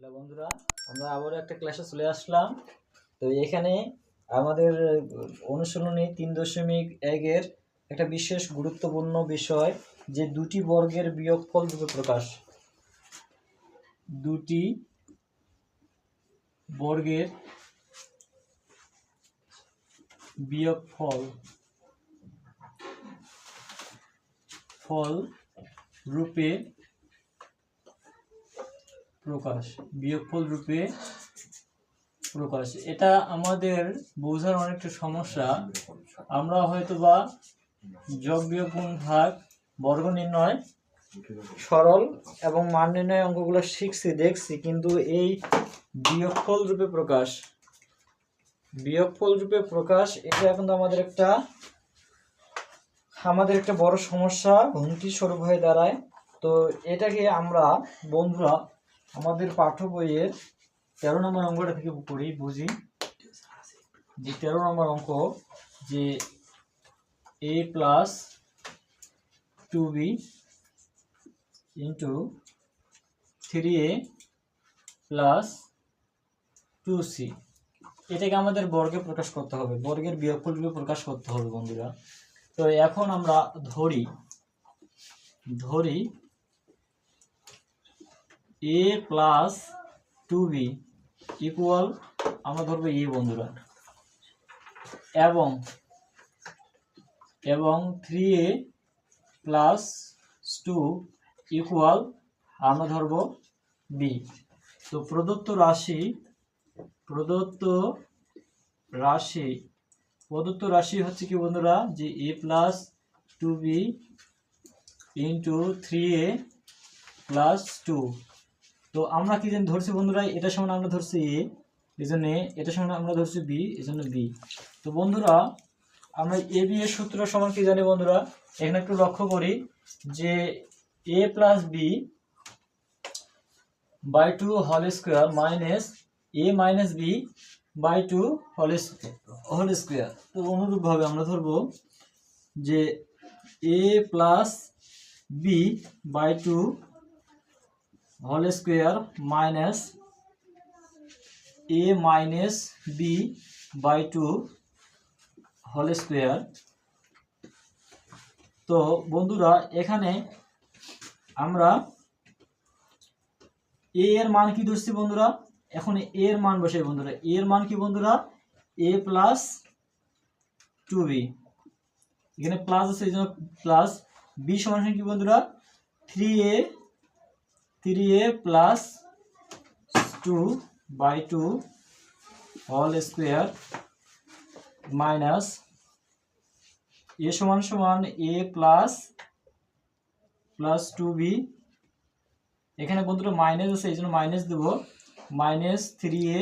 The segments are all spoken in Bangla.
হ্যালো বন্ধুরা, আমরা আবারও একটা ক্লাসে চলে আসলাম। তো এখানে আমাদের অনুশীলনী তিন দশমিক একের একটা বিশেষ গুরুত্বপূর্ণ বিষয়, যে দুটি বর্গের বিয়োগফল রূপে প্রকাশ। দুটি বর্গের বিয়োগফল ফল রূপে প্রকাশ, বিয়োগফল রূপে প্রকাশ। এটা আমাদের বোঝার অনেকটা সমস্যা। আমরা হয়তো বা যোগ, বিয়োগ ভাগ, বর্গ নির্ণয় সরল এবং মান নির্ণয় অঙ্কগুলো শিখছি, দেখছি, কিন্তু এই বিয়োগফল রূপে প্রকাশ, বিয়োগফল রূপে প্রকাশ, এটা কিন্তু আমাদের একটা আমাদের একটা বড় সমস্যা হুমকি স্বরূপ হয়ে দাঁড়ায়। তো এটাকে আমরা, বন্ধুরা আমাদের পাঠ্য বইয়ের তেরো নম্বর অঙ্কটা থেকে পড়ি, বুঝি? যে তেরো নম্বর অঙ্ক, যে A plus two B into three A plus two C এটাকে আমাদের বর্গে প্রকাশ করতে হবে। বর্গের বিয়োগফল প্রকাশ করতে হবে, বন্ধুরা। তো এখন আমরা ধরি ধরি A plus two B equal আমরা ধরবো এ বন্ধুরা। এবং এবং three A plus two equal আমরা ধরবো বি তো প্রদত্ত রাশি প্রদত্ত রাশি প্রদত্ত রাশি হচ্ছে কি বন্ধুরা? যে A plus two B into three A plus two তো আমরা কি জানি ধরছি বন্ধুরা এটা সমান আমরা ধরছি এ, এই জন্য এটা সমান আমরা ধরছি বি, এই জন্য বি। তো বন্ধুরা, আমরা এ, বি এর সূত্র সমান কি জানি বন্ধুরা? এখানে একটু লক্ষ্য করি যে A plus B by two হল square minus A minus B by two whole whole square. তো অনুরূপভাবে আমরা ধরবো যে A plus B by two whole square minus A minus B by two whole square. তো বন্ধুরা, এখানে আমরা এ এর মান কি ধরছি বন্ধুরা? এখন এ এর মান বসে বন্ধুরা। এ এর মান কি বন্ধুরা? এ প্লাস টু বি এখানে প্লাস আছে, এই জন্য প্লাস বি সমান কি বন্ধুরা? Three A three A plus two by two whole square minus A সমান সমান A plus plus two B এখানে বন্ধুরা মাইনাস আছে এই জন্য মাইনাস দেব। মাইনাস থ্রি এ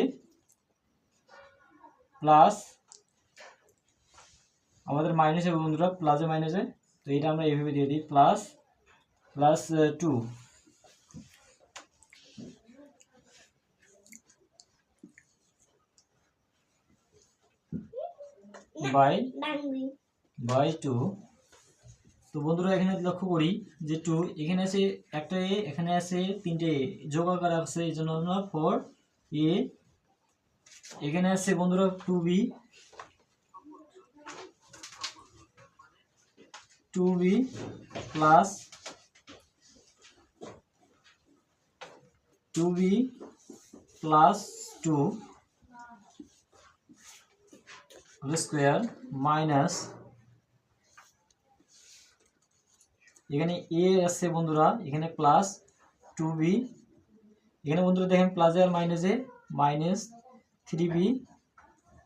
প্লাস আমাদের মাইনাস হবে বন্ধুরা প্লাসে মাইনাসে তো এটা আমরা এইভাবে দিয়ে দিই plus plus two by by two তো বন্ধুরা এখানে লক্ষ্য করি যে টু এখানে আছে একটা এ এখানে আছে তিনটে এ যোগ আকার আছে এই জন্য আমরা ফোর এ এখানে আছে বন্ধুরা two B two B plus two B plus two square minus এখানে এ আছে বন্ধুরা, এখানে প্লাস টু বি এখানে বন্ধুরা দেখেন প্লাসে আর মাইনাসে মাইনাস থ্রি বি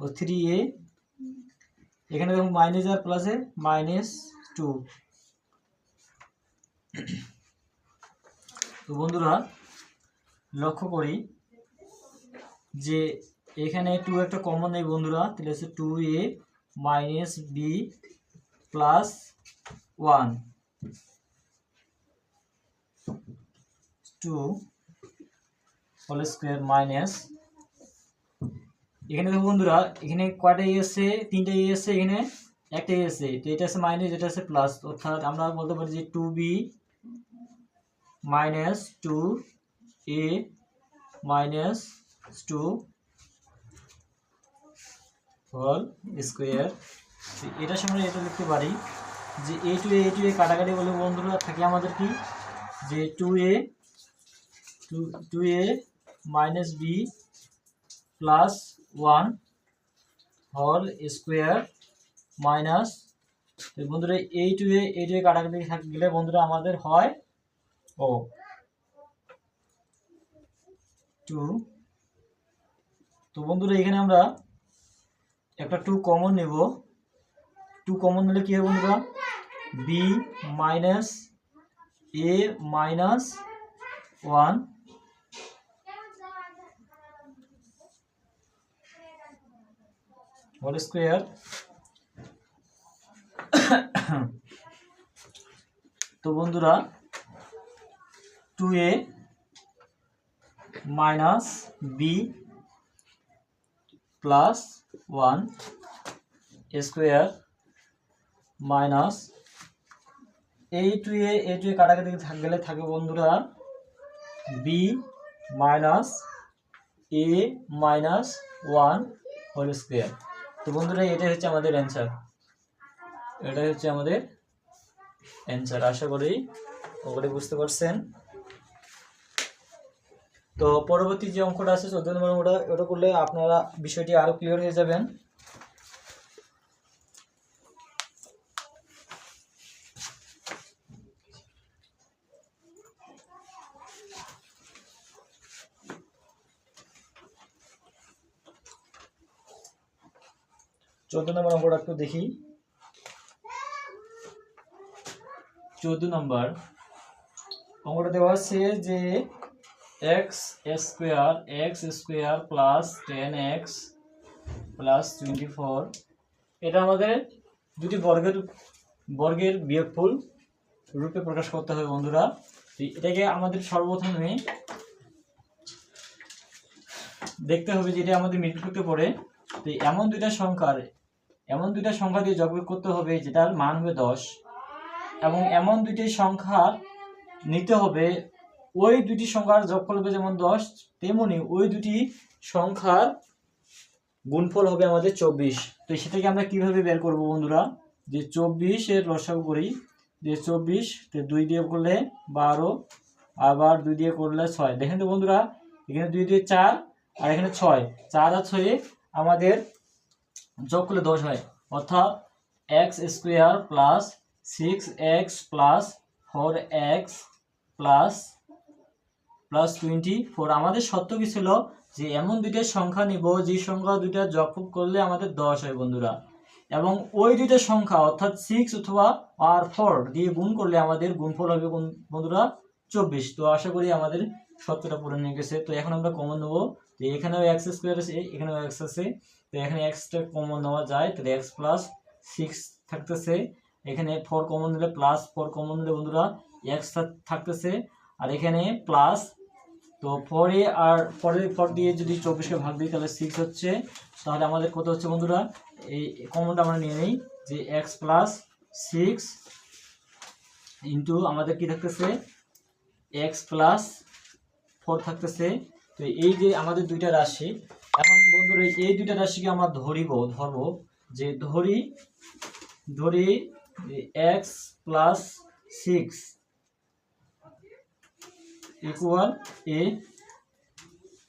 ও থ্রি এ এখানে দেখুন মাইনাস আর প্লাসে মাইনাস টু তো বন্ধুরা, লক্ষ্য করি যে এখানে টু একটা কমন নেই বন্ধুরা, তাহলে হচ্ছে two A minus B plus one two whole square minus এখানে দেখো বন্ধুরা, এখানে কয়টা ই আছে? তিনটা ই আছে এখানে, একটা ই আছে। তো এটা আছে মাইনাস এটা আছে প্লাস অর্থাৎ আমরা বলতে পারি যে two B minus two A minus two whole square এটার সামনে এটা লিখতে পারি যে এ টু এ টু এ কাটাকাটি বলে বন্ধুরা, থাকে আমাদের কি? যে two a two a minus b plus one whole square minus বন্ধুরা এই টু এ এই টু এ কাটাকাটি গেলে বন্ধুরা আমাদের হয় ও টু তো বন্ধুরা, এখানে আমরা একটা টু কমন নেব। টু কমন নিলে কি হবে বন্ধুরা? B minus a minus one whole square তো বন্ধুরা two a minus b plus one square minus এই two a a two a কাটাকাটি থাক গেলে থাকে বন্ধুরা b minus a minus one whole square তো বন্ধুরা এটাই হচ্ছে আমাদের অ্যান্সার এটাই হচ্ছে আমাদের অ্যান্সার আশা করি ওগুলি বুঝতে পারছেন। তো পরবর্তী যে অঙ্কটা আছে, চোদ্দ নম্বর অঙ্কটা, ওটা করলে আপনারা বিষয়টি আরও ক্লিয়ার হয়ে যাবেন। চোদ্দ নম্বর অঙ্কটা একটু দেখি। চোদ্দ নম্বর অঙ্কটা দেওয়া আছে যে x square x square plus ten x plus twenty four এটা আমাদের দুটি বর্গের বর্গের বিয়োগফল রূপে প্রকাশ করতে হবে বন্ধুরা। এটাকে আমাদের সর্বপ্রথমে দেখতে হবে যে এটা আমাদের করতে পড়ে। তো এমন দুইটা সংখ্যার, এমন দুইটা সংখ্যা দিয়ে যোগ করতে হবে যেটার মান হবে দশ। এবং এমন দুইটি সংখ্যা নিতে হবে ওই দুটি সংখ্যার যোগফল হবে যেমন দশ, তেমনি ওই দুটি সংখ্যার গুণফল হবে আমাদের চব্বিশ। তো সেটাকে আমরা কীভাবে বের করব বন্ধুরা? যে চব্বিশের লসাগু করি, যে চব্বিশ তো দুই দিয়ে করলে বারো, আবার দুই দিয়ে করলে ছয়। দেখেন তো বন্ধুরা, এখানে দুই দিয়ে চার, আর এখানে ছয়। চার আর ছয়ে আমাদের যোগ করলে দশ হয়। অর্থাৎ x square plus six x plus four x plus plus twenty four আমাদের সত্য কি ছিল? যে এমন দুইটা সংখ্যা নিব, যে সংখ্যা দুইটা যোগ করলে আমাদের দশ হয় বন্ধুরা। এবং ওই দুইটা সংখ্যা, অর্থাৎ সিক্স অথবা আর ফোর দিয়ে গুণ করলে আমাদের গুণফল হবে বন্ধুরা চব্বিশ। তো আশা করি আমাদের সত্যটা পূরণ হয়ে গেছে। তো এখন আমরা কমন নেব। তো এখানেও এক্স স্কোয়ার আছে, এখানেও এক্স আছে। তো এখানে এক্সটা কমন নেওয়া যায়। তাহলে এক্স প্লাস সিক্স থাকতেছে। এখানে ফোর কমন নিলে প্লাস ফোর কমন নিলে বন্ধুরা এক্স থাকতেছে। আর এখানে প্লাস তো ফোরে আর ফোরে ফোর দিয়ে যদি চব্বিশকে ভাগ দিই তাহলে সিক্স হচ্ছে, তাহলে আমাদের কত হচ্ছে বন্ধুরা? এই কমনটা আমরা নিয়ে নিই, যে এক্স প্লাস সিক্স ইন্টু আমাদের কি থাকতেছে? এক্স প্লাস ফোর থাকতেছে, তো এই যে আমাদের দুইটা রাশি, এখন বন্ধুরা, এই দুইটা রাশিকে আমরা ধরিব, ধরবো, যে ধরি ধরি x plus six equal a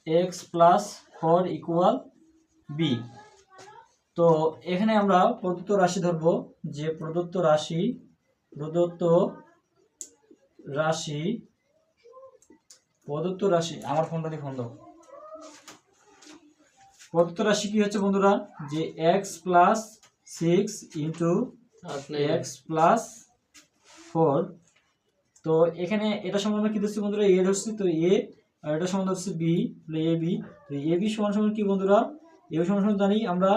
x plus four equal b তো এখানে আমরা প্রদত্ত রাশি ধরব যে প্রদত্ত রাশি প্রদত্ত রাশি প্রদত্ত রাশি আমার ফোনটা দিয়ে ফোন দাও। প্রদত্ত রাশি কি হচ্ছে বন্ধুরা? যে x plus six into x plus four তো এখানে এটা সমান কি ধরছি বন্ধুরা? এ ধরছি, তো এ আর এটা সমান ধরছি বি তাহলে এ বি তো এ বি সমান সমান কি বন্ধুরা? এ বি সমান সমান জানি আমরা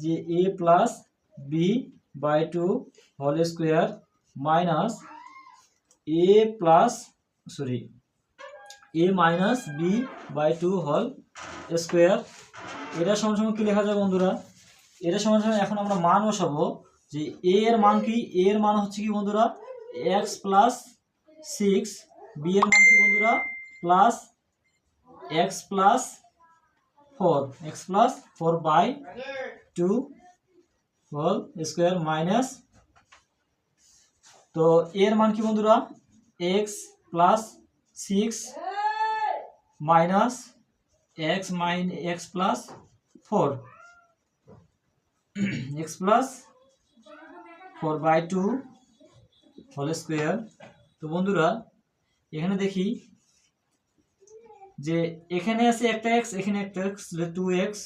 যে a plus b by two whole square minus a plus sorry a minus b by two whole square এটা সমান সমান কি লেখা যায় বন্ধুরা? এটা সমান সমান এখন আমরা মান বসাবো যে এ এর মান কি? এ এর মান হচ্ছে কি বন্ধুরা? এক্স প্লাস সিক্স বি এর মান কি বন্ধুরা? Plus x plus four x plus four by two whole square minus তো এর মান কি বন্ধুরা? X plus six minus x minus x plus four x plus four by two whole square তো বন্ধুরা, এখানে দেখি যে এখানে আছে একটা এক্স এখানে একটা এক্স টু এক্স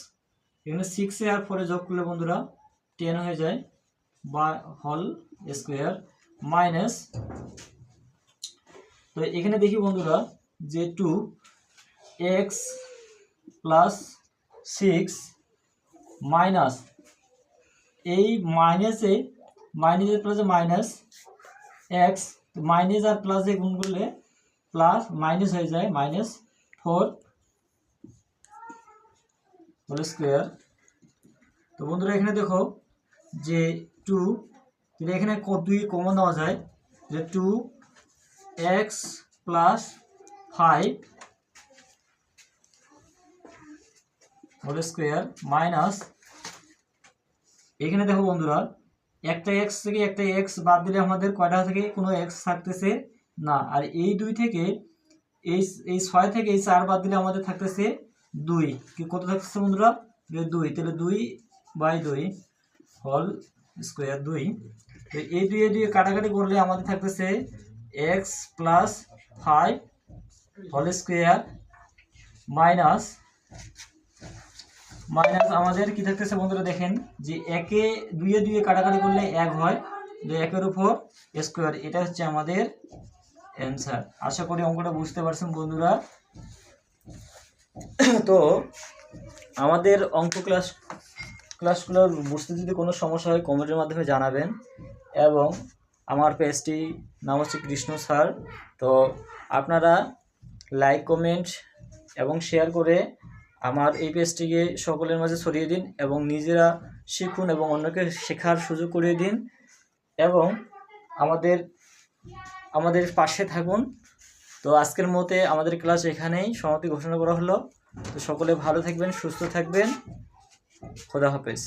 এখানে সিক্সে আর ফোরে যোগ করলে বন্ধুরা টেন হয়ে যায় বা হল স্কোয়ার মাইনাস তো এখানে দেখি বন্ধুরা যে two x plus six minus এই মাইনাসে মাইনাসের প্লাসে মাইনাস এক্স মাইনাস আর প্লাসে গুণ করলে প্লাস মাইনাস হয়ে যায় মাইনাস ফোর হোল স্কোয়ার তো বন্ধুরা এখানে দেখো যে টু তাহলে এখানে দুই কমন দেওয়া যায়, যে two x plus five whole square minus এখানে দেখো বন্ধুরা একটা এক্স থেকে একটা এক্স বাদ দিলে আমাদের কয়টা থেকে? কোনো এক্স থাকতেছে না। আর এই দুই থেকে, এই এই ছয় থেকে এই চার বাদ দিলে আমাদের থাকতেছে দুই। কি কত থাকতেছে বন্ধুরা? দুই। তাহলে দুই বাই দুই হল স্কোয়ার দুই। তো এই দুই দুই কাটাকাটি করলে আমাদের থাকতেছে x plus five whole square minus minus আমাদের কি থাকতেছে বন্ধুরা দেখেন, যে একে দুইয়ে দুইয়ে কাটাকাটি করলে এক হয় যে একের উপর স্কোয়ার এটা হচ্ছে আমাদের অ্যান্সার আশা করি অঙ্কটা বুঝতে পারছেন বন্ধুরা। তো আমাদের অঙ্ক ক্লাস ক্লাসগুলো বুঝতে যদি কোনো সমস্যা হয় কমেন্টের মাধ্যমে জানাবেন। এবং আমার পেজটি নাম হচ্ছে কৃষ্ণ স্যার। তো আপনারা লাইক কমেন্ট এবং শেয়ার করে আমার এই পেজটিকে সকলের মাঝে ছড়িয়ে দিন এবং নিজেরা শিখুন এবং অন্যকে শেখার সুযোগ করিয়ে দিন এবং আমাদের আমাদের পাশে থাকুন। তো আজকের মতে আমাদের ক্লাস এখানেই সমাপ্তি ঘোষণা করা হলো। তো সকলে ভালো থাকবেন, সুস্থ থাকবেন। খোদা হাফেজ।